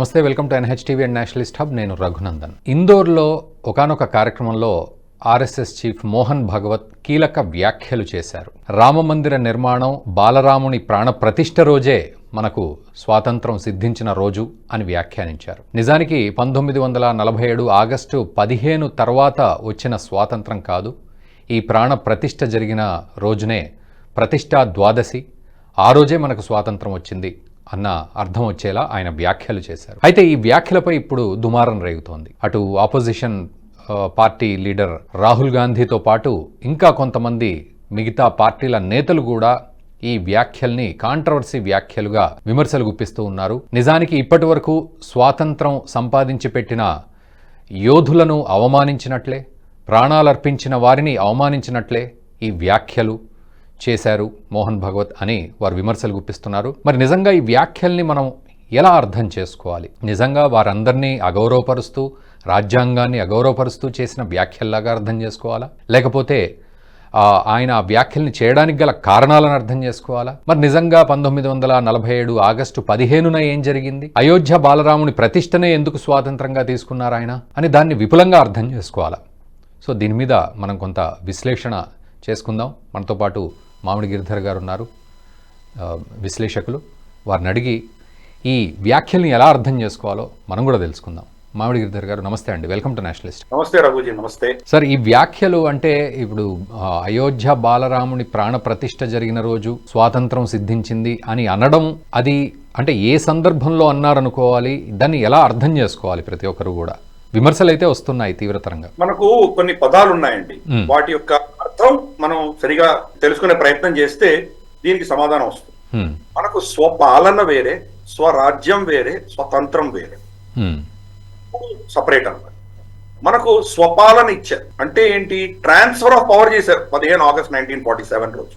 నమస్తే welcome to NH TV and nationalist hub. నేను రఘునందన్. ఇందోర్లో ఒకానొక కార్యక్రమంలో ఆర్ఎస్ఎస్ చీఫ్ మోహన్ భగవత్ కీలక వ్యాఖ్యలు చేశారు. రామమందిర నిర్మాణం బాలరాముని ప్రాణప్రతిష్ఠ రోజే మనకు స్వాతంత్రం సిద్ధించిన రోజు అని వ్యాఖ్యానించారు. నిజానికి పంతొమ్మిది వందల నలభై ఏడు ఆగస్టు పదిహేను తర్వాత వచ్చిన స్వాతంత్రం కాదు. ఈ ప్రాణ ప్రతిష్ఠ జరిగిన రోజునే ప్రతిష్టా ద్వాదశి. ఆ రోజే మనకు స్వాతంత్రం వచ్చింది. అన్న అర్థం వచ్చేలా ఆయన వ్యాఖ్యలు చేశారు. అయితే ఈ వ్యాఖ్యలపై ఇప్పుడు దుమారం రేగుతోంది. అటు ఆపోజిషన్ పార్టీ లీడర్ రాహుల్ గాంధీతో పాటు ఇంకా కొంతమంది మిగతా పార్టీల నేతలు కూడా ఈ వ్యాఖ్యల్ని కాంట్రవర్సీ వ్యాఖ్యలుగా విమర్శలు గుప్పిస్తూ ఉన్నారు. నిజానికి ఇప్పటి వరకు స్వాతంత్రం సంపాదించి పెట్టిన యోధులను అవమానించినట్లే ప్రాణాలర్పించిన వారిని అవమానించినట్లే ఈ వ్యాఖ్యలు చేశారు మోహన్ భగవత్ అని వారు విమర్శలు గుప్పిస్తున్నారు. మరి నిజంగా ఈ వ్యాఖ్యల్ని మనం ఎలా అర్థం చేసుకోవాలి? నిజంగా వారందరినీ అగౌరవపరుస్తూ రాజ్యాంగాన్ని అగౌరవపరుస్తూ చేసిన వ్యాఖ్యల్లాగా అర్థం చేసుకోవాలా? లేకపోతే ఆయన ఆ వ్యాఖ్యల్ని చేయడానికి గల కారణాలను అర్థం చేసుకోవాలా? మరి నిజంగా పంతొమ్మిది వందల నలభై ఏడు ఆగస్టు పదిహేనున ఏం జరిగింది? అయోధ్య బాలరాముని ప్రతిష్టనే ఎందుకు స్వాతంత్రంగా తీసుకున్నారు ఆయన? అని దాన్ని విపులంగా అర్థం చేసుకోవాలా? సో దీని మీద మనం కొంత విశ్లేషణ చేసుకుందాం. మనతో పాటు మామిడి గిరిధర్ గారు ఉన్నారు. విశ్లేషకులు. వారిని అడిగి ఈ వ్యాఖ్యల్ని ఎలా అర్థం చేసుకోవాలో మనం కూడా తెలుసుకుందాం. మామిడి గిరిధర్ గారు నమస్తే అండి. Welcome to nationalist. నమస్తే రఘుజీ నమస్తే. సార్ ఈ వ్యాఖ్యలు అంటే ఇప్పుడు అయోధ్య బాలరాముని ప్రాణ ప్రతిష్ఠ జరిగిన రోజు స్వాతంత్రం సిద్ధించింది అని అనడం అది అంటే ఏ సందర్భంలో అన్నారనుకోవాలి దాన్ని ఎలా అర్థం చేసుకోవాలి ప్రతి ఒక్కరు కూడా? విమర్శలు అయితే వస్తున్నాయి తీవ్రతరంగా. మనకు కొన్ని పదాలు ఉన్నాయండి. వాటి యొక్క అర్థం మనం సరిగా తెలుసుకునే ప్రయత్నం చేస్తే దీనికి సమాధానం వస్తుంది. మనకు స్వపాలన వేరే స్వరాజ్యం వేరే స్వతంత్రం వేరే. సపరేట్ అన్నమాట. మనకు స్వపాలన ఇచ్చారు. అంటే ఏంటి? ట్రాన్స్ఫర్ ఆఫ్ పవర్ చేశారు పదిహేను ఆగస్ట్ నైన్టీన్ ఫార్టీ సెవెన్ రోజు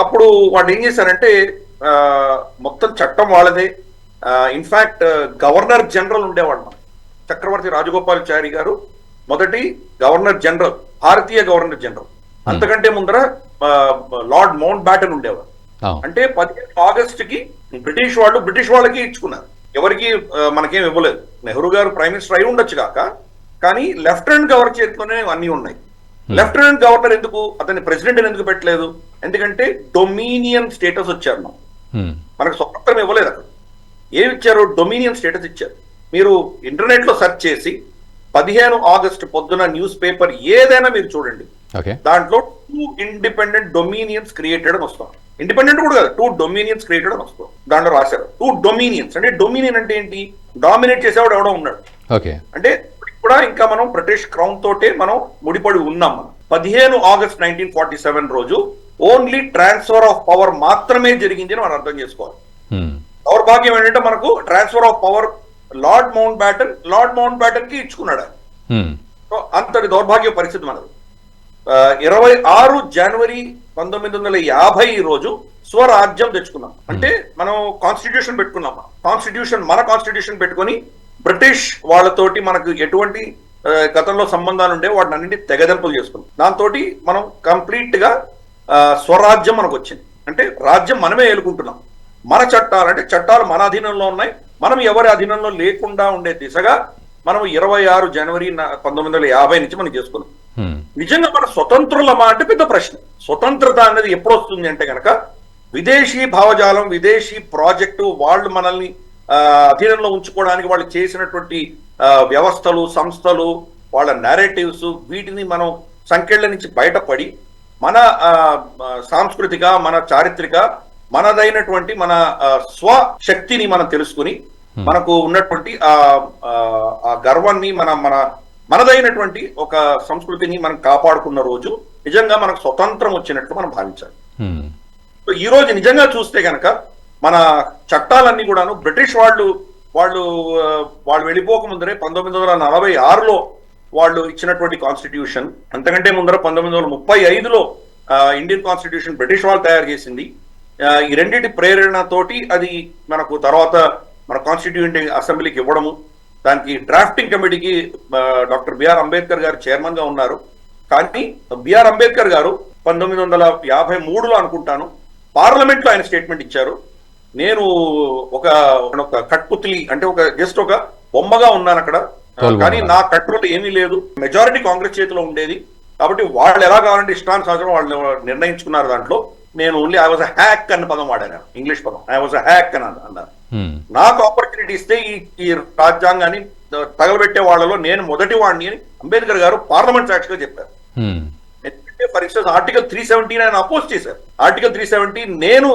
అప్పుడు వాళ్ళు ఏం చేశారంటే మొత్తం చట్టం వాళ్ళదే. ఇన్ఫాక్ట్ గవర్నర్ జనరల్ ఉండేవాడు మన చక్రవర్తి రాజగోపాలాచారి గారు మొదటి గవర్నర్ జనరల్ భారతీయ గవర్నర్ జనరల్ అంతకంటే ముందర లార్డ్ మౌంట్ బ్యాటన్ ఉండేవారు. అంటే పదిహేను ఆగస్ట్కి బ్రిటిష్ వాళ్ళు బ్రిటిష్ వాళ్ళకి ఇచ్చుకున్నారు. ఎవరికి మనకేం ఇవ్వలేదు. నెహ్రూ గారు ప్రైమ్ మినిస్టర్ అయి ఉండొచ్చు కాక కానీ లెఫ్టినెంట్ గవర్నర్ చేతిలోనే అన్ని ఉన్నాయి. లెఫ్టినెంట్ గవర్నర్ ఎందుకు? అతన్ని ప్రెసిడెంట్ ఎందుకు పెట్టలేదు? ఎందుకంటే డొమినియన్ స్టేటస్ వచ్చారు మనం హ్మ్, మనకు స్వతంత్రం ఇవ్వలేదు అక్కడ. ఏమి ఇచ్చారు? డొమినియన్ స్టేటస్ ఇచ్చారు. మీరు ఇంటర్నెట్లో సెర్చ్ చేసి పదిహేను ఆగస్ట్ పొద్దున న్యూస్ పేపర్ ఏదైనా మీరు చూడండి. దాంట్లో టూ ఇండిపెండెంట్ డొమినియన్స్ క్రియేటెడ్ అని వస్తాం ఇండిపెండెంట్ కూడా కాదు టూ డొమినియన్స్ క్రియేటెడ్ అని వస్తాం దాంట్లో రాశారు. టూ డొమినియన్స్ అంటే డొమినియన్ అంటే ఏంటి? డామినేట్ చేసేవాడు ఎవడో ఉన్నాడు. ఓకే అంటే కూడా ఇంకా మనం బ్రిటిష్ క్రౌన్ తోటే మనం ముడిపడి ఉన్నాం మనం. పదిహేను ఆగస్ట్ నైన్టీన్ ఫార్టీ సెవెన్ రోజు ఓన్లీ ట్రాన్స్ఫర్ ఆఫ్ పవర్ మాత్రమే జరిగింది అని మనం అర్థం చేసుకోవాలి. దౌర్భాగ్యం ఏంటంటే మనకు transfer of power lord Mountbatten lord mount బ్యాటన్కి ఇచ్చుకున్నాడు సో అంతటి దౌర్భాగ్య పరిస్థితి మనది. ఇరవై ఆరు జనవరి పంతొమ్మిది వందల యాభై రోజు స్వరాజ్యం తెచ్చుకున్నాం. అంటే మనం కాన్స్టిట్యూషన్ పెట్టుకున్నాం. కాన్స్టిట్యూషన్ మన కాన్స్టిట్యూషన్ పెట్టుకొని బ్రిటిష్ వాళ్ళతోటి మనకు ఎటువంటి గతంలో సంబంధాలు ఉండే వాటిని అన్నింటి తెగదెంపులు చేసుకున్నాం. దాంతో మనం కంప్లీట్గా స్వరాజ్యం మనకు వచ్చింది. అంటే రాజ్యం మనమే ఏలుకుంటున్నాం. మన చట్టాలు అంటే చట్టాలు మన అధీనంలో ఉన్నాయి. మనం ఎవరి అధీనంలో లేకుండా ఉండే దిశగా మనం ఇరవై ఆరు జనవరి పంతొమ్మిది వందల యాభై నుంచి మనం చేసుకున్నాం. నిజంగా మన స్వతంత్రులమా అంటే పెద్ద ప్రశ్న. స్వతంత్రత అనేది ఎప్పుడు వస్తుంది అంటే కనుక విదేశీ భావజాలం విదేశీ ప్రాజెక్టు వాళ్ళు మనల్ని ఆ, అధీనంలో ఉంచుకోవడానికి వాళ్ళు చేసినటువంటి వ్యవస్థలు సంస్థలు వాళ్ళ నేరేటివ్స్ వీటిని మనం సంఖ్యల నుంచి బయటపడి మన సాంస్కృతిక మన చారిత్రక మనదైనటువంటి మన స్వశక్తిని మనం తెలుసుకుని మనకు ఉన్నటువంటి ఆ గర్వాన్ని మన మన మనదైనటువంటి ఒక సంస్కృతిని మనం కాపాడుకున్న రోజు నిజంగా మనకు స్వతంత్రం వచ్చినట్లు మనం భావించాలి. సో ఈ రోజు నిజంగా చూస్తే కనుక మన చట్టాలన్నీ కూడాను బ్రిటిష్ వాళ్ళు వాళ్ళు వాళ్ళు వెళ్ళిపోక ముందరే పంతొమ్మిది వందల నలభై ఆరులో వాళ్ళు ఇచ్చినటువంటి కాన్స్టిట్యూషన్ అంతకంటే ముందర పంతొమ్మిది వందల ముప్పై ఐదులో ఇండియన్ కాన్స్టిట్యూషన్ బ్రిటిష్ వాళ్ళు తయారు చేసింది. ఈ రెండింటి ప్రేరణతోటి అది మనకు తర్వాత మన కాన్స్టిట్యూంట్ అసెంబ్లీకి ఇవ్వడము దానికి డ్రాఫ్టింగ్ కమిటీకి డాక్టర్ బిఆర్ అంబేద్కర్ గారు చైర్మన్గా ఉన్నారు. కానీ బిఆర్ అంబేద్కర్ గారు పంతొమ్మిది వందల యాభై మూడులో అనుకుంటాను పార్లమెంట్లో ఆయన స్టేట్మెంట్ ఇచ్చారు. నేను ఒక ఒక కట్పుత్లి అంటే ఒక జస్ట్ ఒక బొమ్మగా ఉన్నాను అక్కడ. కానీ నా కంట్రోల్ ఏమీ లేదు. మెజారిటీ కాంగ్రెస్ చేతిలో ఉండేది. కాబట్టి వాళ్ళు ఎలా కావాలంటే ఇష్టానుసారం వాళ్ళు నిర్ణయించుకున్నారు దాంట్లో. నేను ఓన్లీ ఐ వాజ్ హ్యాక్ అన్న పదం వాడాను. ఇంగ్లీష్ పదం. ఐ వాజ్ హ్యాక్ అని అన్నారు. నాకు ఆపర్చునిటీ ఇస్తే ఈ ఈ రాజ్యాంగాన్ని తగలబెట్టే వాళ్ళలో నేను మొదటి వాడిని అని అంబేద్కర్ గారు పార్లమెంట్ సాక్షిగా చెప్పారు హ్మ్. ఎందుకంటే for instance article three seventeen ఆయన అపోజ్ చేశారు ఆర్టికల్ త్రీ సెవెంటీన్ నేను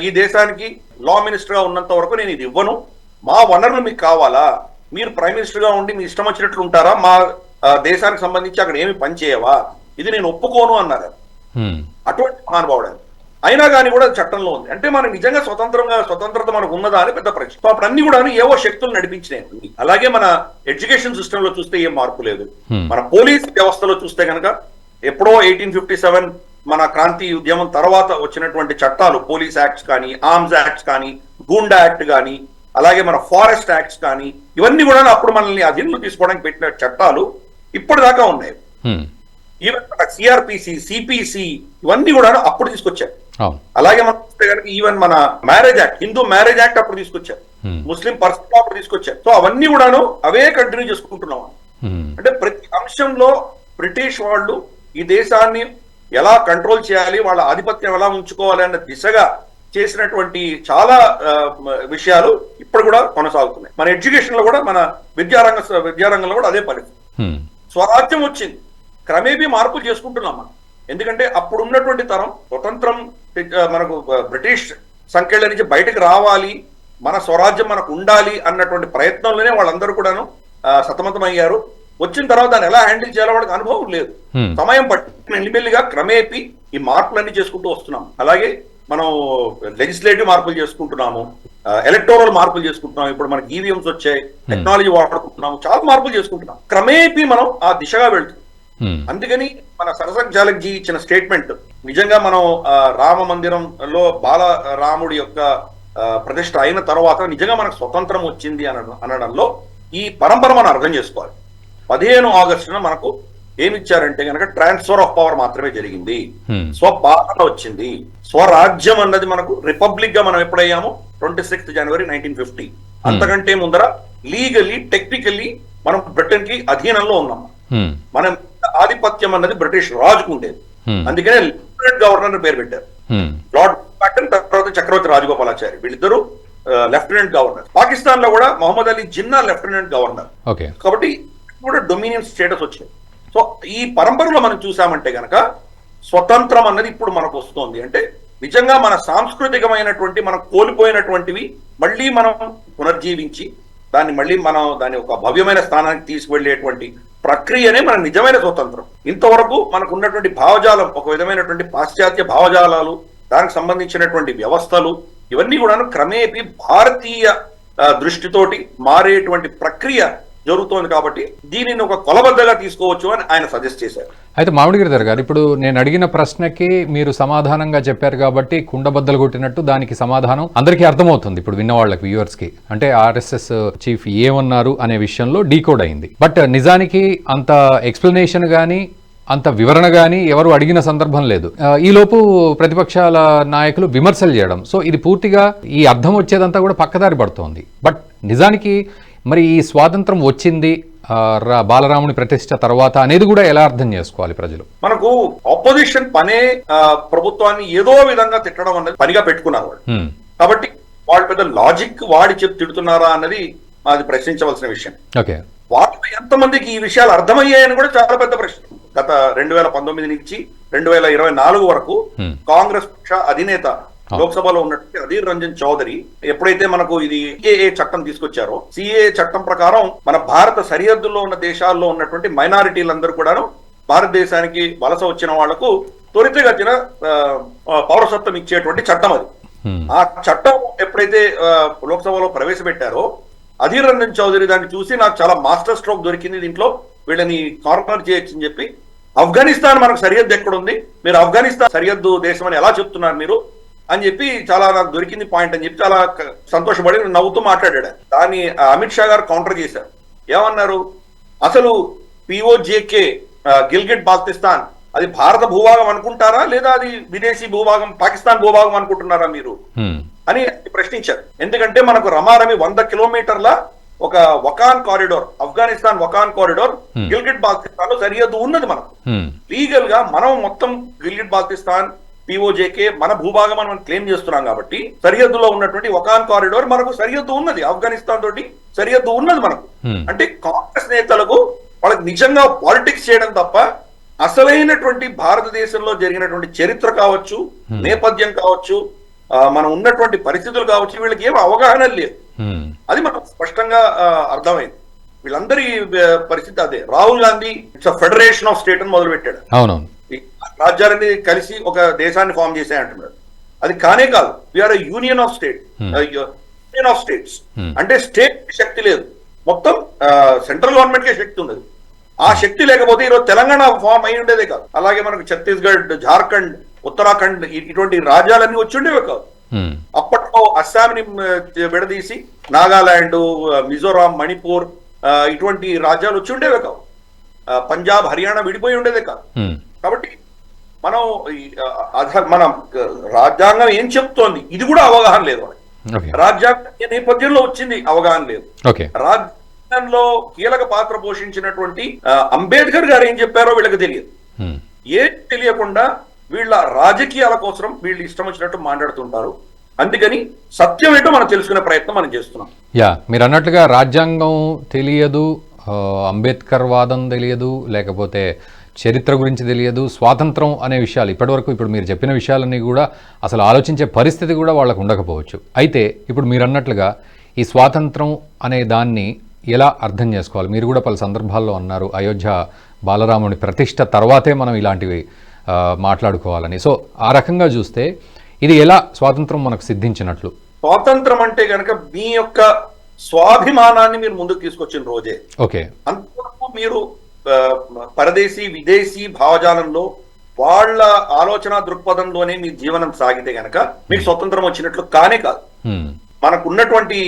ఈ దేశానికి లా మినిస్టర్గా ఉన్నంత వరకు నేను ఇది ఇవ్వను మా వనరులు మీకు కావాలా మీరు ప్రైమ్ మినిస్టర్గా ఉండి మీ ఇష్టం వచ్చినట్లు ఉంటారా మా దేశానికి సంబంధించి అక్కడ ఏమి పని చేయవా ఇది నేను ఒప్పుకోను అన్నారు. హ్మ్. అటువంటి మహానుభావుడు. అయినా కానీ కూడా చట్టంలో ఉంది. అంటే మనం నిజంగా స్వతంత్రంగా స్వతంత్రత మనకు ఉన్నదా అని పెద్ద ప్రశ్న. సో అప్పుడు అన్ని కూడా ఏవో శక్తులు నడిపించినాయి. అలాగే మన ఎడ్యుకేషన్ సిస్టమ్లో చూస్తే ఏం మార్పు లేదు. మన పోలీస్ వ్యవస్థలో చూస్తే కనుక ఎప్పుడో ఎయిటీన్ ఫిఫ్టీ సెవెన్ మన క్రాంతి ఉద్యమం తర్వాత వచ్చినటువంటి చట్టాలు పోలీస్ యాక్ట్స్ కానీ ఆర్మ్స్ యాక్ట్స్ కానీ గూండా యాక్ట్ కానీ అలాగే మన ఫారెస్ట్ యాక్ట్స్ కానీ ఇవన్నీ కూడా అప్పుడు మనల్ని అధీనంలో తీసుకోవడానికి పెట్టిన చట్టాలు ఇప్పటిదాకా ఉన్నాయి. ఈవెన్ సిఆర్పిసి సిపిసి ఇవన్నీ కూడా అప్పుడు తీసుకొచ్చారు. అవును అలాగే మనం చూస్తే కనుక ఈవెన్ మన marriage act Hindu marriage act అప్పుడు తీసుకొచ్చారు. ముస్లిం పర్సన్ అప్పుడు తీసుకొచ్చారు. సో అవన్నీ కూడాను అవే కంటిన్యూ చేసుకుంటున్నాం. అంటే ప్రతి అంశంలో బ్రిటిష్ వాళ్ళు ఈ దేశాన్ని ఎలా కంట్రోల్ చేయాలి వాళ్ళ ఆధిపత్యం ఎలా ఉంచుకోవాలి అన్న దిశగా చేసినటువంటి చాలా విషయాలు ఇప్పుడు కూడా కొనసాగుతున్నాయి. మన ఎడ్యుకేషన్లో కూడా మన విద్యారంగ విద్యారంగంలో కూడా అదే పరిస్థితి. స్వరాజ్యం వచ్చింది. క్రమేపీ మార్పులు చేసుకుంటున్నాం మనం. ఎందుకంటే అప్పుడు ఉన్నటువంటి తరం స్వతంత్రం మనకు బ్రిటిష్ సంఖ్యల నుంచి బయటకు రావాలి మన స్వరాజ్యం మనకు ఉండాలి అన్నటువంటి ప్రయత్నంలోనే వాళ్ళందరూ కూడాను ఆ, సతమతమయ్యారు. వచ్చిన తర్వాత దాన్ని ఎలా హ్యాండిల్ చేయాలో వాళ్ళకి అనుభవం లేదు. సమయం పట్టి మెల్లిమెల్లిగా క్రమేపీ ఈ మార్పులన్నీ చేసుకుంటూ వస్తున్నాం. అలాగే మనం లెజిస్లేటివ్ మార్పులు చేసుకుంటున్నాము ఎలక్టోరల్ మార్పులు చేసుకుంటున్నాం ఇప్పుడు మనకి ఈవీఎంస్ వచ్చాయి టెక్నాలజీ వాడుకుంటున్నాము చాలా మార్పులు చేసుకుంటున్నాం. క్రమేపీ మనం ఆ దిశగా వెళ్తున్నాం. అందుకని మన సరసక్ జాలక్ జీ ఇచ్చిన స్టేట్మెంట్ నిజంగా మనం రామ మందిరంలో బాల రాముడి యొక్క ప్రతిష్ట అయిన తర్వాత నిజంగా మనకు స్వతంత్రం వచ్చింది అనడం అనడంలో ఈ పరంపర మనం అర్థం చేసుకోవాలి. పదిహేను ఆగస్టున మనకు ఏమి ఇచ్చారంటే కనుక ట్రాన్స్ఫర్ ఆఫ్ పవర్ మాత్రమే జరిగింది. హ్మ్. స్వపాలన వచ్చింది. స్వరాజ్యం అన్నది మనకు రిపబ్లిక్గా మనం ఎప్పుడయ్యాము? Twenty sixth January nineteen fifty అంతకంటే ముందర లీగల్లీ టెక్నికల్లీ మనం బ్రిటన్కి అధీనంలో ఉన్నాం. హ్మ్. మనం ఆధిపత్యం అన్నది బ్రిటిష్ రాజుకు ఉండేది. అందుకనే లెఫ్టినెంట్ గవర్నర్ పేరు పెట్టారు. లార్డ్ ప్యాటన్ తర్వాత చక్రవర్తి రాజగోపాలాచారి వీళ్ళిద్దరూ లెఫ్టినెంట్ గవర్నర్. పాకిస్తాన్లో కూడా మొహమ్మద్ అలీ జిన్నా లెఫ్టినెంట్ గవర్నర్. కాబట్టి కూడా డొమినియన్ స్టేటస్ వచ్చింది. సో ఈ పరంపరలో మనం చూసామంటే గనక స్వతంత్రం అన్నది ఇప్పుడు మనకు వస్తుంది. అంటే నిజంగా మన సాంస్కృతికమైనటువంటి మనం కోల్పోయినటువంటివి మళ్ళీ మనం పునర్జీవించి దాన్ని మళ్ళీ మనం దాని ఒక భవ్యమైన స్థానానికి తీసుకువెళ్ళేటువంటి ప్రక్రియనే మన నిజమైన స్వతంత్రం. ఇంతవరకు మనకు ఉన్నటువంటి భావజాలం ఒక విధమైనటువంటి పాశ్చాత్య భావజాలాలు దానికి సంబంధించినటువంటి వ్యవస్థలు ఇవన్నీ కూడా క్రమేపీ భారతీయ దృష్టితోటి మారేటువంటి ప్రక్రియ జరుగుతోంది కాబట్టి దీనిని ఒక కొలబద్దగా తీసుకోవచ్చు అని ఆయన సజెస్ట్ చేశారు. అయితే మామిడిగిరిధర్ గారు ఇప్పుడు నేను అడిగిన ప్రశ్నకి మీరు సమాధానంగా చెప్పారు కాబట్టి కుండబద్దలు కొట్టినట్టు దానికి సమాధానం అందరికీ అర్థమవుతుంది ఇప్పుడు విన్నవాళ్ళకి వ్యూవర్స్కి. అంటే ఆర్ఎస్ఎస్ చీఫ్ ఏమన్నారు అనే విషయంలో డీకోడ్ అయింది. బట్ నిజానికి అంత ఎక్స్ప్లెనేషన్ కానీ అంత వివరణ కానీ ఎవరు అడిగిన సందర్భం లేదు. ఈలోపు ప్రతిపక్షాల నాయకులు విమర్శలు చేయడం. సో ఇది పూర్తిగా ఈ అర్థం వచ్చేదంతా కూడా పక్కదారి పడుతోంది. బట్ నిజానికి మరి ఈ స్వాతంత్రం వచ్చింది బాలరాముని ప్రతిష్ట తర్వాత అనేది కూడా ఎలా అర్థం చేసుకోవాలి ప్రజలు? మనకు ఆపోజిషన్ పనే ప్రభుత్వాన్ని ఏదో విధంగా తిట్టడం అన్నది పనిగా పెట్టుకున్నారు. కాబట్టి వాళ్ళు పెద్ద లాజిక్ వాడి చెప్పి తిడుతున్నారా అన్నది అది ప్రశ్నించవలసిన విషయం. ఓకే. వాళ్ళు ఎంతమందికి ఈ విషయాలు అర్థమయ్యాయని కూడా చాలా పెద్ద ప్రశ్న. గత రెండు వేల పంతొమ్మిది నుంచి రెండు వేల ఇరవై నాలుగు వరకు. కాంగ్రెస్ పక్ష అధినేత లోక్సభలో ఉన్నటువంటి అధీర్ రంజన్ చౌదరి ఎప్పుడైతే మనకు ఇది సిఏఏ చట్టం తీసుకొచ్చారో సిఏఏ చట్టం ప్రకారం మన భారత సరిహద్దుల్లో ఉన్న దేశాల్లో ఉన్నటువంటి మైనారిటీలందరూ కూడాను భారతదేశానికి వలస వచ్చిన వాళ్ళకు త్వరితగతిన పౌరసత్వం ఇచ్చేటువంటి చట్టం అది. ఆ చట్టం ఎప్పుడైతే లోక్సభలో ప్రవేశపెట్టారో అధీర్ రంజన్ చౌదరి దాన్ని చూసి నాకు చాలా మాస్టర్ స్ట్రోక్ దొరికింది దీంట్లో. వీళ్ళని కార్నర్ చేయొచ్చు అని చెప్పి ఆఫ్ఘనిస్తాన్ మనకు సరిహద్దు ఎక్కడుంది? మీరు ఆఫ్ఘనిస్తాన్ సరిహద్దు దేశం అని ఎలా చెప్తున్నారు మీరు? అని చెప్పి చాలా నాకు దొరికింది పాయింట్ అని చెప్పి చాలా సంతోషపడి నవ్వుతూ మాట్లాడాడు. దాన్ని అమిత్ షా గారు కౌంటర్ చేశారు. ఏమన్నారు? అసలు పిఓజేకే గిల్గిట్ బాల్తిస్తాన్ అది భారత భూభాగం అనుకుంటారా? లేదా అది విదేశీ భూభాగం పాకిస్తాన్ భూభాగం అనుకుంటున్నారా మీరు. అని ప్రశ్నించారు. ఎందుకంటే మనకు రమారమి వంద కిలోమీటర్ల ఒక వకాన్ కారిడోర్ ఆఫ్ఘనిస్తాన్ వకాన్ కారిడోర్. గిల్గిట్ బాల్టిస్తాన్లో సరిహద్దు ఉన్నది మనకు. లీగల్గా మనం మొత్తం గిల్గిట్ బాల్టిస్తాన్ పిఓజేకే మన భూభాగం మనం క్లెయిమ్ చేస్తున్నాం కాబట్టి సరిహద్దులో ఉన్నటువంటి వకాన్ కారిడోర్ మనకు సరిహద్దు ఉన్నది. ఆఫ్ఘనిస్తాన్ తోటి సరిహద్దు ఉన్నది మనకు. హ్మ్, అంటే కాంగ్రెస్ నేతలకు వాళ్ళకి నిజంగా పాలిటిక్స్ చేయడం తప్ప అసలైనటువంటి భారతదేశంలో జరిగినటువంటి చరిత్ర కావచ్చు Hmm. నేపథ్యం కావచ్చు మనం ఉన్నటువంటి పరిస్థితులు కావచ్చు వీళ్ళకి ఏం అవగాహన లేదు. హ్మ్, అది మనకు స్పష్టంగా అర్థమైంది. వీళ్ళందరి పరిస్థితి అదే. Rahul Gandhi it's federation of state అని మొదలు పెట్టాడు అవునవును. రాజ్యాలన్నీ కలిసి ఒక దేశాన్ని ఫామ్ చేశాయి అంటున్నాడు అది కానే కాదు we are union of state Hmm. Union of states Hmm. అంటే స్టేట్ శక్తి లేదు. మొత్తం సెంట్రల్ గవర్నమెంట్ కే శక్తి ఉన్నది. ఆ శక్తి లేకపోతే ఈరోజు తెలంగాణ ఫామ్ అయి ఉండేదే కాదు. అలాగే మనకు ఛత్తీస్గఢ్ జార్ఖండ్ ఉత్తరాఖండ్ ఇటువంటి రాజ్యాలన్నీ వచ్చి ఉండేవే కాదు. హ్మ్, అప్పట్లో అస్సాంని విడదీసి నాగాలాండ్ మిజోరాం మణిపూర్ ఇటువంటి రాజ్యాలు వచ్చి ఉండేవే కావు. పంజాబ్ హర్యానా విడిపోయి ఉండేదే కాదు. హ్మ్, కాబట్టి మనం మనం రాజ్యాంగం ఏం చెప్తోంది? ఇది కూడా అవగాహన లేదు రాజ్యాంగం నేపథ్యంలో వచ్చింది అవగాహన లేదు. రాజ్యాంగంలో కీలక పాత్ర పోషించినటువంటి అంబేద్కర్ గారు ఏం చెప్పారో వీళ్ళకి తెలియదు. ఏం తెలియకుండా వీళ్ళ రాజకీయాల కోసం వీళ్ళు ఇష్టం వచ్చినట్టు మాట్లాడుతుంటారు. అందుకని సత్యం ఏంటో మనం తెలుసుకునే ప్రయత్నం మనం చేస్తున్నాం. యా మీరు అన్నట్లుగా రాజ్యాంగం తెలియదు అంబేద్కర్ వాదం తెలియదు లేకపోతే చరిత్ర గురించి తెలియదు స్వాతంత్రం అనే విషయాలు ఇప్పటివరకు ఇప్పుడు మీరు చెప్పిన విషయాలన్నీ కూడా అసలు ఆలోచించే పరిస్థితి కూడా వాళ్ళకు ఉండకపోవచ్చు. అయితే ఇప్పుడు మీరు అన్నట్లుగా ఈ స్వాతంత్రం అనే దాన్ని ఎలా అర్థం చేసుకోవాలి? మీరు కూడా పలు సందర్భాల్లో అన్నారు అయోధ్య బాలరాముని ప్రతిష్ట తర్వాతే మనం ఇలాంటివి మాట్లాడుకోవాలని. సో ఆ రకంగా చూస్తే ఇది ఎలా స్వాతంత్రం మనకు సిద్ధించినట్లు? స్వాతంత్రం అంటే గనక మీ యొక్క స్వాభిమానాన్ని మీరు ముందుకు తీసుకొచ్చిన రోజే. ఓకే. అంతవరకు మీరు పరదేశీ విదేశీ భావజాలంలో వాళ్ళ ఆలోచన దృక్పథంలోనే మీ జీవనం సాగితే గనక మీకు స్వతంత్రం వచ్చినట్లు కానే కాదు. మనకున్నటువంటి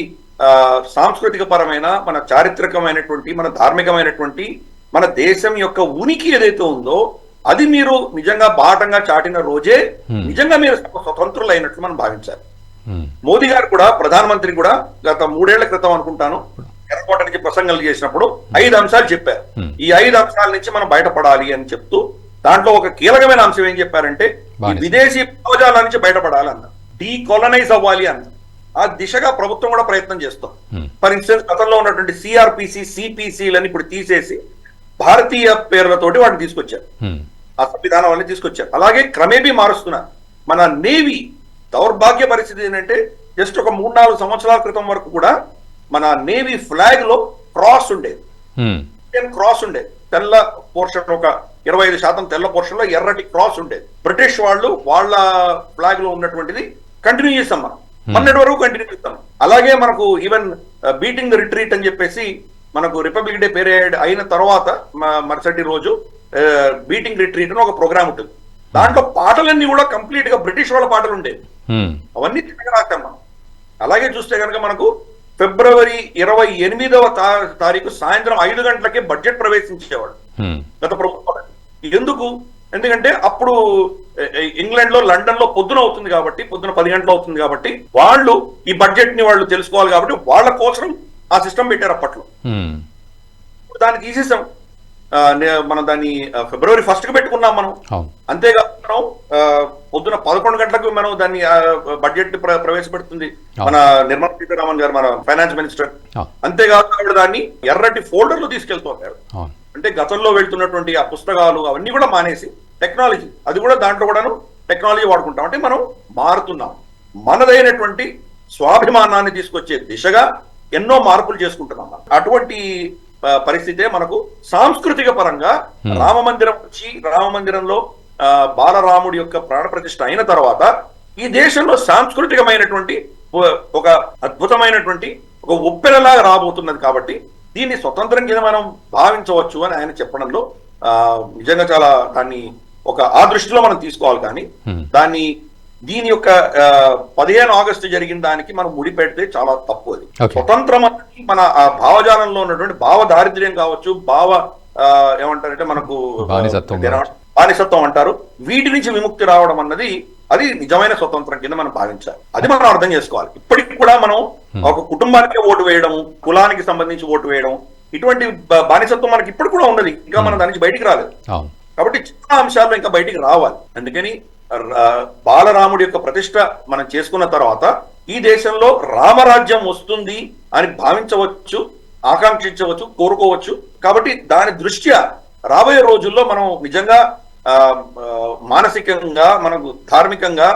సాంస్కృతిక పరమైన మన చారిత్రకమైనటువంటి మన ధార్మికమైనటువంటి మన దేశం యొక్క ఉనికి ఏదైతే ఉందో అది మీరు నిజంగా బాటంగా చాటిన రోజే. నిజంగా మీరు స్వతంత్రులు అయినట్లు మనం భావించాలి. మోదీ గారు కూడా ప్రధానమంత్రి కూడా గత మూడేళ్ళ క్రితం అనుకుంటాను ఎర్రకోట నుంచి ప్రసంగాలు చేసినప్పుడు ఐదు అంశాలు చెప్పారు. ఈ ఐదు అంశాల నుంచి మనం బయటపడాలి అని చెప్తూ దాంట్లో ఒక కీలకమైన అంశం ఏం చెప్పారంటే. విదేశీ భావజాల నుంచి బయటపడాలి అన్న. డీకొలనైజ్ అవ్వాలి అన్న. ఆ దిశగా ప్రభుత్వం కూడా ప్రయత్నం చేస్తాం ఫర్ ఇన్స్టెన్స్ గతంలో ఉన్నటువంటి సిఆర్పిసి సిపిసిలని ఇప్పుడు తీసేసి భారతీయ పేర్లతోటి వాటిని తీసుకొచ్చారు. ఆ సంవిధానం అన్ని తీసుకొచ్చారు. అలాగే క్రమేపీ మారుస్తున్నారు. మన నేవీ దౌర్భాగ్య పరిస్థితి ఏంటంటే జస్ట్ ఒక మూడు నాలుగు సంవత్సరాల క్రితం వరకు కూడా మన నేవీ ఫ్లాగ్లో క్రాస్ ఉండేది. క్రాస్ ఉండేది. తెల్ల పోర్షన్ ఒక ఇరవై ఐదు శాతం తెల్ల పోర్షన్లో ఎర్రటి క్రాస్ ఉండేది. బ్రిటిష్ వాళ్ళు వాళ్ళ ఫ్లాగ్లో ఉన్నటువంటిది కంటిన్యూ చేస్తాం మనం. మొన్నటి వరకు కంటిన్యూ చేస్తాం. అలాగే మనకు ఈవెన్ బీటింగ్ రిట్రీట్ అని చెప్పేసి మనకు రిపబ్లిక్ డే పీరియడ్ అయిన తర్వాత మరుసటి రోజు బీటింగ్ రిట్రీట్ అని ఒక ప్రోగ్రామ్ ఉంటుంది. దాంట్లో పాటలన్నీ కూడా కంప్లీట్గా బ్రిటిష్ వాళ్ళ పాటలు ఉండేవి. అవన్నీ తిరగ రాస్తాం మనం. అలాగే చూస్తే కనుక మనకు ఫిబ్రవరి ఇరవై ఎనిమిదవ తారీఖు సాయంత్రం ఐదు గంటలకే బడ్జెట్ ప్రవేశించేవాడు. గత ప్రభుత్వం. ఎందుకు? ఎందుకంటే అప్పుడు ఇంగ్లాండ్లో లండన్లో పొద్దున అవుతుంది కాబట్టి పొద్దున పది గంటలు అవుతుంది కాబట్టి వాళ్ళు ఈ బడ్జెట్ని వాళ్ళు తెలుసుకోవాలి కాబట్టి వాళ్ళ కోసం ఆ సిస్టమ్ పెట్టారు అప్పట్లో. దాన్ని తీసేసాం మనం దాన్ని ఫిబ్రవరి ఫస్ట్కి పెట్టుకున్నాం మనం. అంతేకాదు మనం పొద్దున పదకొండు గంటలకు మనం దాన్ని బడ్జెట్ ప్ర- ప్రవేశపెడుతుంది. మన నిర్మలా సీతారామన్ గారు మన ఫైనాన్స్ మినిస్టర్ అంతేకాదు ఆవిడ దాన్ని ఎర్రటి ఫోల్డర్లు తీసుకెళ్తున్నారు అవును. అంటే గతంలో వెళ్తున్నటువంటి ఆ పుస్తకాలు అవన్నీ కూడా మానేసి టెక్నాలజీ అది కూడా దాంట్లో కూడాను టెక్నాలజీ వాడుకుంటాం. అంటే మనం మారుతున్నాం. మనదైనటువంటి స్వాభిమానాన్ని తీసుకొచ్చే దిశగా ఎన్నో మార్పులు చేసుకుంటున్నాం మనం. అటువంటి పరిస్థితే మనకు సాంస్కృతిక పరంగా రామ మందిరం వచ్చి రామ మందిరంలో ఆ, బాలరాముడి యొక్క ప్రాణ ప్రతిష్ఠ అయిన తర్వాత ఈ దేశంలో సాంస్కృతికమైనటువంటి ఒక అద్భుతమైనటువంటి ఒక ఉప్పెనలాగా రాబోతున్నది కాబట్టి దీన్ని స్వతంత్రం కింద మనం భావించవచ్చు అని ఆయన చెప్పడంలో ఆ, నిజంగా చాలా దాన్ని ఒక ఆ దృష్టిలో మనం తీసుకోవాలి కానీ. దాన్ని దీని యొక్క పదిహేను ఆగస్టు జరిగిన దానికి మనం ముడిపెడితే చాలా తప్పు అది. స్వతంత్రం అనేది మన ఆ భావజాలంలో ఉన్నటువంటి భావ దారిద్ర్యం కావచ్చు భావ ఏమంటారంటే మనకు బానిసత్వం అంటారు. వీటి నుంచి విముక్తి రావడం అన్నది అది నిజమైన స్వతంత్రం కింద మనం భావించాలి. అది మనం అర్థం చేసుకోవాలి. ఇప్పటికి కూడా మనం ఒక కుటుంబానికి ఓటు వేయడం కులానికి సంబంధించి ఓటు వేయడం ఇటువంటి బానిసత్వం మనకి ఇప్పుడు కూడా ఉన్నది. ఇంకా మనం దాని నుంచి బయటికి రాలేదు. కాబట్టి చాలా అంశాలు ఇంకా బయటికి రావాలి. అందుకని బాలరాముడి యొక్క ప్రతిష్ట మనం చేసుకున్న తర్వాత ఈ దేశంలో రామరాజ్యం వస్తుంది అని భావించవచ్చు ఆకాంక్షించవచ్చు కోరుకోవచ్చు. కాబట్టి దాని దృష్ట్యా రాబోయే రోజుల్లో మనం నిజంగా మానసికంగా మనకు ధార్మికంగా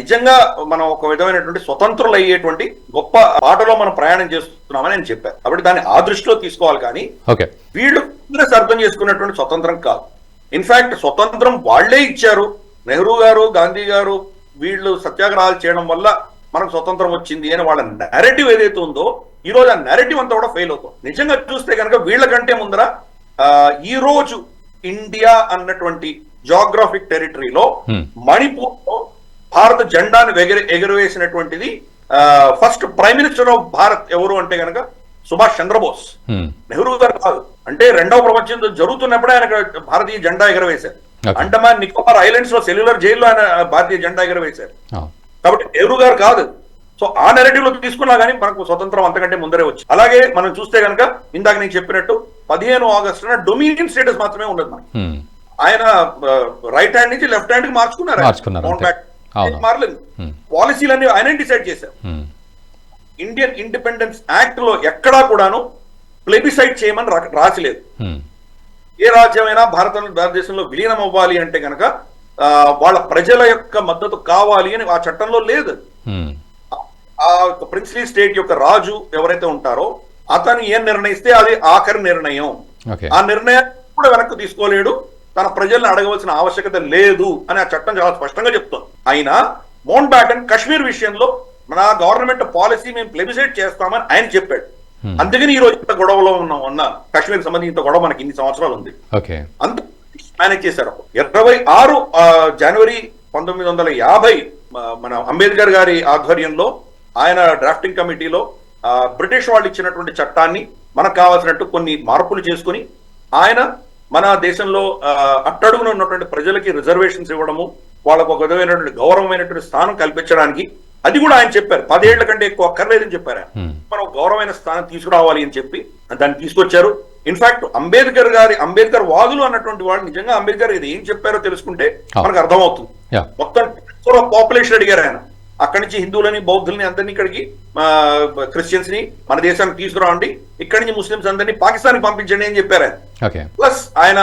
నిజంగా మనం ఒక విధమైనటువంటి స్వతంత్రులు అయ్యేటువంటి గొప్ప బాటలో మనం ప్రయాణం చేస్తున్నామని నేను చెప్పాను కాబట్టి దాన్ని ఆ దృష్టిలో తీసుకోవాలి కానీ వీళ్ళు అర్థం చేసుకున్నటువంటి స్వతంత్రం కాదు. ఇన్ఫాక్ట్ స్వతంత్రం వాళ్ళే ఇచ్చారు. నెహ్రూ గారు గాంధీ గారు వీళ్ళు సత్యాగ్రహాలు చేయడం వల్ల మనకు స్వతంత్రం వచ్చింది అని వాళ్ళ నెరేటివ్ ఏదైతే ఉందో ఈ రోజు ఆ నెరేటివ్ అంతా కూడా ఫెయిల్ అవుతుంది నిజంగా చూస్తే కనుక వీళ్ళకంటే ముందర ఈ రోజు ఇండియా అన్నటువంటి జాగ్రఫిక్ టెరిటరీలో Hmm. మణిపూర్లో భారత జెండాను ఎగర ఎగురవేసినటువంటిది first prime minister of Bharat ఎవరు అంటే కనుక సుభాష్ చంద్రబోస్ హ్మ్. నెహ్రూ గారు కాదు అంటే రెండవ ప్రపంచ యుద్ధం జరుగుతున్నప్పుడే ఆయన భారతీయ జెండా ఎగరవేశారు. అండమాన్ నికోబార్ ఐలాండ్స్లో సెల్యులర్ జైల్లో ఆయన భారతీయ జెండా ఎగరవేశారు. కాబట్టి నెహ్రూ గారు కాదు. సో ఆ నెరేటివ్లో తీసుకున్నా కానీ మనకు స్వతంత్రం అంతకంటే ముందరే వచ్చి అలాగే మనం చూస్తే కనుక ఇందాక నేను చెప్పినట్టు పదిహేను ఆగస్టున డొమినియన్ స్టేటస్ మాత్రమే ఉండదు మనకి. హ్మ్. ఆయన రైట్ హ్యాండ్ నుంచి లెఫ్ట్ హ్యాండ్కి మార్చుకున్నారు మారలేదు. Hmm. పాలసీలన్నీ ఆయన డిసైడ్ చేశారు. ఇండియన్ ఇండిపెండెన్స్ యాక్ట్లో ఎక్కడా కూడాను ప్లెబిసైడ్ చేయమని రాసిలేదు. హ్మ్. ఏ రాజ్యమైనా భారత భారతదేశంలో విలీనం అవ్వాలి అంటే కనుక ఆ, వాళ్ళ ప్రజల యొక్క మద్దతు కావాలి అని ఆ చట్టంలో లేదు. ఆ ప్రిన్స్లీ స్టేట్ యొక్క రాజు ఎవరైతే ఉంటారో అతను ఏం నిర్ణయిస్తే అది ఆఖరి నిర్ణయం. ఆ నిర్ణయం కూడా వెనక్కి తీసుకోలేడు. తన ప్రజల్ని అడగవలసిన ఆవశ్యకత లేదు అని ఆ చట్టం చాలా స్పష్టంగా చెప్తుంది. అయినా మౌంట్ బ్యాటన్ కశ్మీర్ విషయంలో మన గవర్నమెంట్ పాలసీ మేము ప్లెబిసైడ్ చేస్తామని ఆయన చెప్పాడు. అందుకని ఈ రోజు ఇంత గొడవలో ఉన్నాం అన్న కశ్మీర్ సంబంధించి ఇంత గొడవ మనకి ఇన్ని సంవత్సరాలు ఉంది. అంత మేనేజ్ చేశారు ఇరవై ఆరు జనవరి పంతొమ్మిది వందల యాభై మన అంబేద్కర్ గారి ఆధ్వర్యంలో ఆయన డ్రాఫ్టింగ్ కమిటీలో బ్రిటిష్ వాళ్ళు ఇచ్చినటువంటి చట్టాన్ని మనకు కావాల్సినట్టు కొన్ని మార్పులు చేసుకుని ఆయన మన దేశంలో ఆ, అట్టడుగున ఉన్నటువంటి ప్రజలకి రిజర్వేషన్స్ ఇవ్వడము వాళ్ళకు ఒక విధమైనటువంటి గౌరవమైనటువంటి స్థానం కల్పించడానికి అది కూడా ఆయన చెప్పారు. పదేళ్ళ కంటే ఎక్కువ అక్కర్లేదని చెప్పారు ఆయన. మనం గౌరవమైన స్థానం తీసుకురావాలి అని చెప్పి దాన్ని తీసుకొచ్చారు. ఇన్ఫాక్ట్ అంబేద్కర్ గారి అంబేద్కర్ వాదులు అన్నటువంటి వాళ్ళు నిజంగా అంబేద్కర్ ఇది ఏం చెప్పారో తెలుసుకుంటే మనకు అర్థమవుతుంది. మొత్తం పాపులేషన్ అడిగారు ఆయన. అక్కడి నుంచి హిందువులని బౌద్ధుల్ని అందరినీ ఇక్కడికి క్రిస్టియన్స్ని మన దేశానికి తీసుకురావండి. ఇక్కడి నుంచి ముస్లిమ్స్ అందరినీ పాకిస్తాన్కి పంపించండి అని చెప్పారు ఆయన. ప్లస్ ఆయన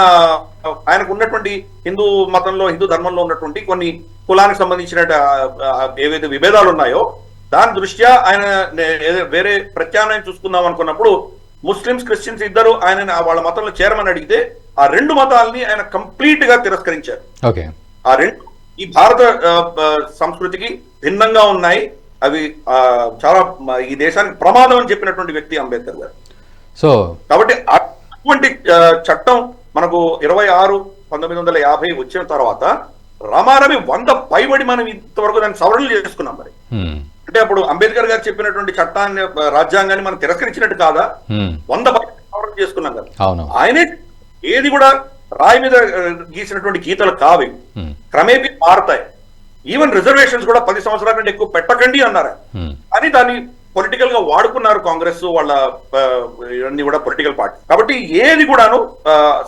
ఆయనకు ఉన్నటువంటి హిందూ మతంలో హిందూ ధర్మంలో ఉన్నటువంటి కొన్ని కులానికి సంబంధించిన ఏవైతే విభేదాలు ఉన్నాయో దాని దృష్ట్యా ఆయన వేరే ప్రత్యామ్నాయం చూసుకుందాం అనుకున్నప్పుడు ముస్లిమ్స్ క్రిస్టియన్స్ ఇద్దరు ఆయన వాళ్ళ మతంలో చేరమని అడిగితే ఆ రెండు మతాలని ఆయన కంప్లీట్గా తిరస్కరించారు ఆ రెండు ఈ భారత సంస్కృతికి భిన్నంగా ఉన్నాయి. అవి చాలా ఈ దేశానికి ప్రమాదం అని చెప్పినటువంటి వ్యక్తి అంబేద్కర్ గారు. సో కాబట్టి అటువంటి చట్టం మనకు ఇరవై ఆరు పంతొమ్మిది వందల యాభై వచ్చిన తర్వాత రమారమి వంద పైబడి మనం ఇంతవరకు దాన్ని సవరణలు చేసుకున్నాం మరి. అంటే అప్పుడు అంబేద్కర్ గారు చెప్పినటువంటి చట్టాన్ని రాజ్యాంగాన్ని మనం తిరస్కరించినట్టు కాదా. వంద పైబడి సవరణ చేసుకున్నాం కదా. ఆయనే ఏది కూడా రాయి మీద గీసినటువంటి గీతలు కావి. క్రమేపీ మారుతాయి. ఈవెన్ రిజర్వేషన్స్ కూడా పది సంవత్సరాల కంటే ఎక్కువ పెట్టకండి అన్నారు. అని దాన్ని పొలిటికల్గా వాడుకున్నారు కాంగ్రెస్ వాళ్ళ ఇవన్నీ కూడా పొలిటికల్ పార్టీ కాబట్టి ఏది కూడాను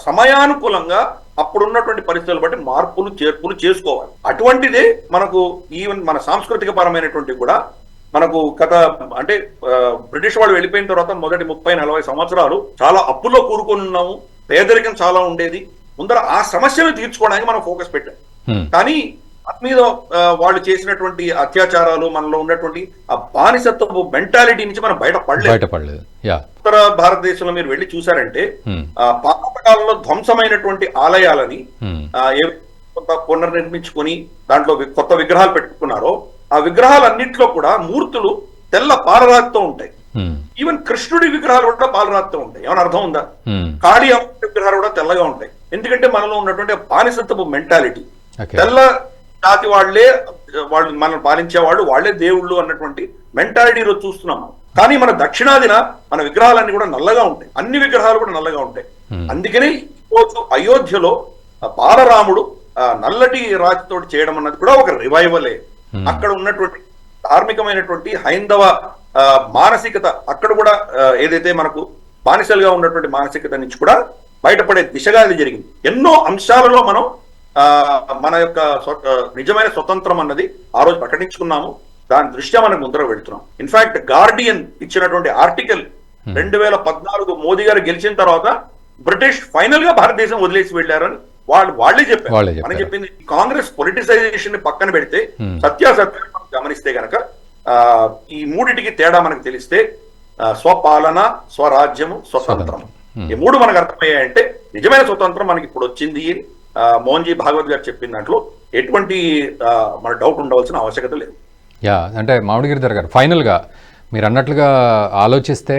సమయానుకూలంగా అప్పుడున్నటువంటి పరిస్థితులు బట్టి మార్పులు చేర్పులు చేసుకోవాలి. అటువంటిదే మనకు ఈవెన్ మన సాంస్కృతిక పరమైనటువంటి కూడా మనకు గత అంటే బ్రిటిష్ వాళ్ళు వెళ్ళిపోయిన తర్వాత మొదటి ముప్పై నలభై సంవత్సరాలు చాలా అప్పులో కూరుకొని ఉన్నాము పేదరికం చాలా ఉండేది ముందర ఆ సమస్యను తీర్చుకోవడానికి మనం ఫోకస్ పెట్టాం. కానీ మీద వాళ్ళు చేసినటువంటి అత్యాచారాలు మనలో ఉన్నటువంటి ఆ బానిసత్వపు మెంటాలిటీ నుంచి మనం బయటపడలేదు యా ఉత్తర భారతదేశంలో మీరు వెళ్ళి చూసారంటే హ్మ్. ఆ పాత కాలంలో ధ్వంసమైనటువంటి ఆలయాలని కొంత పునర్నిర్మించుకొని దాంట్లో కొత్త విగ్రహాలు పెట్టుకున్నారో ఆ విగ్రహాలన్నింటిలో కూడా మూర్తులు తెల్ల పాలరాతితో ఉంటాయి. ఈవెన్ కృష్ణుడి విగ్రహాలు కూడా పాలరాతితో ఉంటాయి. ఏమైనా అర్థం ఉందా? హ్మ్. కాళీ అమ్మ విగ్రహాలు కూడా తెల్లగా ఉంటాయి. ఎందుకంటే మనలో ఉన్నటువంటి బానిసత్వపు మెంటాలిటీ తెల్ల జాతి వాళ్ళే వాళ్ళు మనం పాలించే వాళ్ళు వాళ్ళే దేవుళ్ళు అన్నటువంటి మెంటాలిటీ ఈరోజు చూస్తున్నాం మనం. కానీ మన దక్షిణాదిన మన విగ్రహాలన్నీ కూడా నల్లగా ఉంటాయి. అన్ని విగ్రహాలు కూడా నల్లగా ఉంటాయి. Hmm. అందుకనే ఈరోజు అయోధ్యలో బాలరాముడు నల్లటి రాతితోటి చేయడం అన్నది కూడా ఒక రివైవలే అక్కడ ఉన్నటువంటి ధార్మికమైనటువంటి హైందవ మానసికత అక్కడ కూడా ఏదైతే మనకు బానిసలుగా ఉన్నటువంటి మానసికత నుంచి కూడా బయటపడే దిశగా ఇది జరిగింది. ఎన్నో అంశాలలో మనం ఆ, మన యొక్క నిజమైన స్వతంత్రం అన్నది ఆ రోజు ప్రకటించుకున్నాము. దాని దృష్ట్యా మనకు ముందర వెళ్తున్నాం. ఇన్ఫాక్ట్ గార్డియన్ ఇచ్చినటువంటి ఆర్టికల్ రెండు వేల పద్నాలుగు మోదీ గారు గెలిచిన తర్వాత బ్రిటిష్ ఫైనల్గా భారతదేశం వదిలేసి వెళ్ళారని వాళ్ళు వాళ్ళే చెప్పారు. మనం. చెప్పింది కాంగ్రెస్ పొలిటిసైజేషన్ని పక్కన పెడితే Hmm. సత్యాసత్యాలు మనం గమనిస్తే గనక ఈ మూడిటికి తేడా మనకు తెలిస్తే స్వపాలన స్వరాజ్యము స్వతంత్రం. ఈ మూడు మనకు అర్థమయ్యాయంటే నిజమైన స్వతంత్రం మనకి ఇప్పుడు వచ్చింది. మోహన్జీ భాగవత్ గారు చెప్పిన దాంట్లో ఎటువంటి మన డౌట్ ఉండవలసిన ఆవశ్యకత లేదు. యా అంటే మామిడిగిరిధర్ గారు ఫైనల్గా మీరు అన్నట్లుగా ఆలోచిస్తే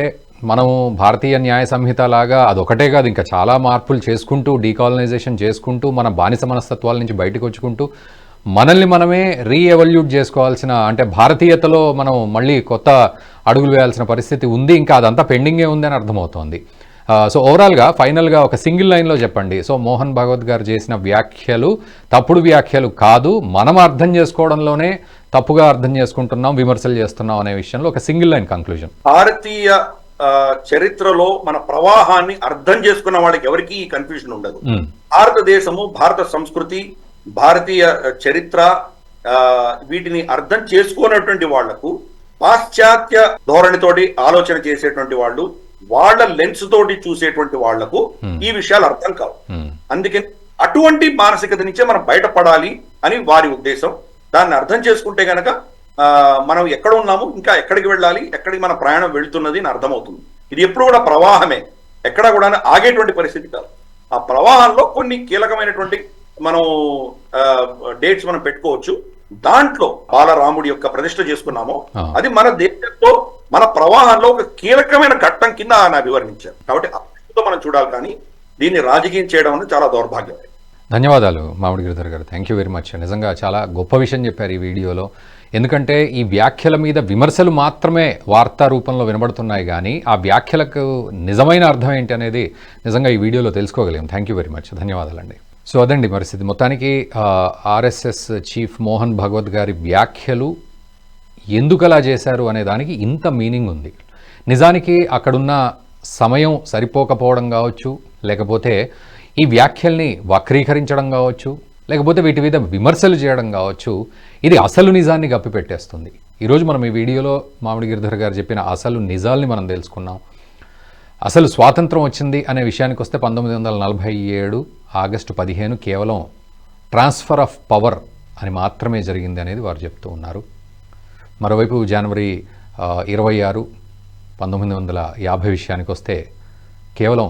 మనము భారతీయ న్యాయ సంహిత లాగా అదొకటే కాదు ఇంకా చాలా మార్పులు చేసుకుంటూ డీకాలనైజేషన్ చేసుకుంటూ మన బానిస మనస్తత్వాల నుంచి బయటకు వచ్చుకుంటూ మనల్ని మనమే రీఎవల్యూట్ చేసుకోవాల్సిన అంటే భారతీయతలో మనం మళ్ళీ కొత్త అడుగులు వేయాల్సిన పరిస్థితి ఉంది ఇంకా అదంతా పెండింగే ఉంది అని అర్థమవుతోంది. సో ఓవరాల్గా ఫైనల్గా ఒక సింగిల్ లైన్లో చెప్పండి. సో మోహన్ భాగవత్ గారు చేసిన వ్యాఖ్యలు తప్పుడు వ్యాఖ్యలు కాదు మనం అర్థం చేసుకోవడంలోనే తప్పుగా అర్థం చేసుకుంటున్నాం విమర్శలు చేస్తున్నాం అనే విషయంలో ఒక సింగిల్ లైన్ కంక్లూజన్ భారతీయ చరిత్రలో మన ప్రవాహాన్ని అర్థం చేసుకున్న వాళ్ళకి ఎవరికి ఈ కన్ఫ్యూజన్ ఉండదు. భారతదేశము భారత సంస్కృతి భారతీయ చరిత్ర ఆ, వీటిని అర్థం చేసుకోనటువంటి వాళ్ళకు పాశ్చాత్య ధోరణితోటి ఆలోచన చేసేటువంటి వాళ్ళు వాళ్ళ లెన్స్ తోటి చూసేటువంటి వాళ్ళకు ఈ విషయాలు అర్థం కావు. అందుకని అటువంటి మానసికత నుంచే మనం బయటపడాలి అని వారి ఉద్దేశం. దాన్ని అర్థం చేసుకుంటే గనక మనం ఎక్కడ ఉన్నాము ఇంకా ఎక్కడికి వెళ్ళాలి ఎక్కడికి మన ప్రయాణం వెళ్తున్నది అని అర్థమవుతుంది. ఇది ఎప్పుడు కూడా ప్రవాహమే. ఎక్కడ కూడా ఆగేటువంటి పరిస్థితి కాదు. ఆ ప్రవాహంలో కొన్ని కీలకమైనటువంటి మనం డేట్స్ మనం పెట్టుకోవచ్చు. దాంట్లో బాలరాముడి యొక్క ప్రతిష్ట చేసుకున్నామో. అది మన దేశంలో మన ప్రవాహంలో ఒక కీలకమైన ఘట్టం కింద ఆయన అభివర్ణించారు. కాబట్టి మనం చూడాలి కానీ దీన్ని రాజకీయం చేయడం అనేది చాలా దౌర్భాగ్యం. ధన్యవాదాలు మామిడి గిరిధర్ గారు. థ్యాంక్ యూ వెరీ మచ్ నిజంగా చాలా గొప్ప విషయం చెప్పారు ఈ వీడియోలో. ఎందుకంటే ఈ వ్యాఖ్యల మీద విమర్శలు మాత్రమే వార్తా రూపంలో వినబడుతున్నాయి కానీ ఆ వ్యాఖ్యలకు నిజమైన అర్థం ఏంటి అనేది నిజంగా ఈ వీడియోలో తెలుసుకోగలిగాం. థ్యాంక్ యూ వెరీ మచ్ ధన్యవాదాలండి. సో అదండి పరిస్థితి. మొత్తానికి ఆర్ఎస్ఎస్ చీఫ్ మోహన్ భగవత్ గారి వ్యాఖ్యలు ఎందుకు అలా చేశారు అనే దానికి ఇంత మీనింగ్ ఉంది. నిజానికి అక్కడున్న సమయం సరిపోకపోవడం కావచ్చు లేకపోతే ఈ వ్యాఖ్యల్ని వక్రీకరించడం కావచ్చు లేకపోతే వీటి మీద విమర్శలు చేయడం కావచ్చు ఇది అసలు నిజాన్ని గప్పిపెట్టేస్తుంది. ఈరోజు మనం ఈ వీడియోలో మామిడి గిరిధర్ గారు చెప్పిన అసలు నిజాల్ని మనం తెలుసుకున్నాం. అసలు స్వాతంత్రం వచ్చింది అనే విషయానికి వస్తే పంతొమ్మిది వందల నలభై ఏడు ఆగస్టు పదిహేను కేవలం ట్రాన్స్ఫర్ ఆఫ్ పవర్ అని మాత్రమే జరిగింది అనేది వారు చెప్తూ ఉన్నారు. మరోవైపు జనవరి ఇరవై ఆరు పంతొమ్మిది వందల యాభై విషయానికి వస్తే కేవలం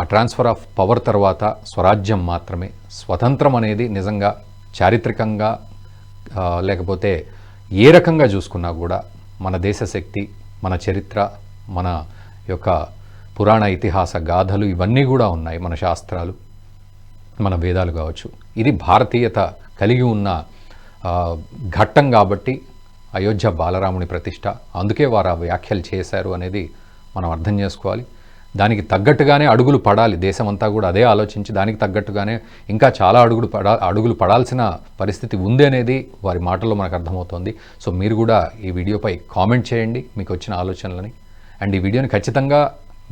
ఆ ట్రాన్స్ఫర్ ఆఫ్ పవర్ తర్వాత స్వరాజ్యం మాత్రమే. స్వతంత్రం అనేది నిజంగా చారిత్రకంగా లేకపోతే ఏ రకంగా చూసుకున్నా కూడా మన దేశ శక్తి మన చరిత్ర మన యొక్క పురాణ ఇతిహాస గాథలు ఇవన్నీ కూడా ఉన్నాయి మన శాస్త్రాలు. మన వేదాలు కావచ్చు. ఇది భారతీయత కలిగి ఉన్న ఘట్టం కాబట్టి అయోధ్య బాలరాముని ప్రతిష్ట. అందుకే వారు ఆ వ్యాఖ్యలు చేశారు అనేది మనం అర్థం చేసుకోవాలి. దానికి తగ్గట్టుగానే అడుగులు పడాలి. దేశమంతా కూడా అదే ఆలోచించి దానికి తగ్గట్టుగానే ఇంకా చాలా అడుగులు పడా అడుగులు పడాల్సిన పరిస్థితి ఉంది అనేది వారి మాటల్లో మనకు అర్థమవుతోంది. సో మీరు కూడా ఈ వీడియోపై కామెంట్ చేయండి మీకు వచ్చిన ఆలోచనలని. అండ్ ఈ వీడియోని ఖచ్చితంగా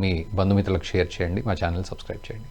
మీ బంధుమిత్రులకు షేర్ చేయండి మా ఛానల్ సబ్స్క్రైబ్ చేయండి.